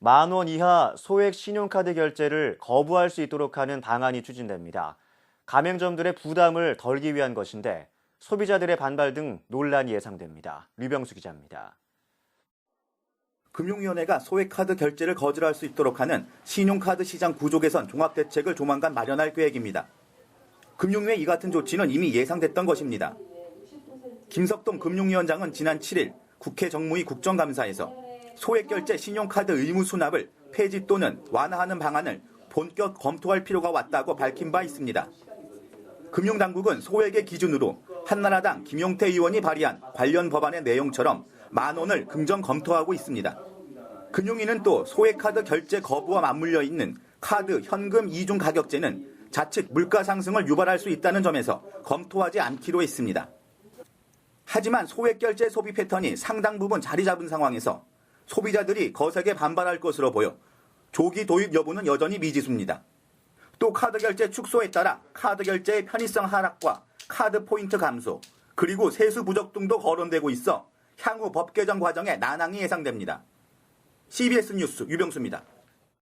만 원 이하 소액 신용카드 결제를 거부할 수 있도록 하는 방안이 추진됩니다. 가맹점들의 부담을 덜기 위한 것인데 소비자들의 반발 등 논란이 예상됩니다. 류병수 기자입니다. 금융위원회가 소액카드 결제를 거절할 수 있도록 하는 신용카드 시장 구조 개선 종합대책을 조만간 마련할 계획입니다. 금융위의 이 같은 조치는 이미 예상됐던 것입니다. 김석동 금융위원장은 지난 7일 국회 정무위 국정감사에서 소액 결제 신용카드 의무 수납을 폐지 또는 완화하는 방안을 본격 검토할 필요가 왔다고 밝힌 바 있습니다. 금융당국은 소액의 기준으로 한나라당 김용태 의원이 발의한 관련 법안의 내용처럼 만 원을 긍정 검토하고 있습니다. 금융위는 또 소액카드 결제 거부와 맞물려 있는 카드 현금 이중 가격제는 자칫 물가 상승을 유발할 수 있다는 점에서 검토하지 않기로 했습니다. 하지만 소액 결제 소비 패턴이 상당 부분 자리 잡은 상황에서 소비자들이 거세게 반발할 것으로 보여 조기 도입 여부는 여전히 미지수입니다. 또 카드 결제 축소에 따라 카드 결제의 편의성 하락과 카드 포인트 감소, 그리고 세수 부족 등도 거론되고 있어 향후 법 개정 과정에 난항이 예상됩니다. CBS 뉴스 유병수입니다.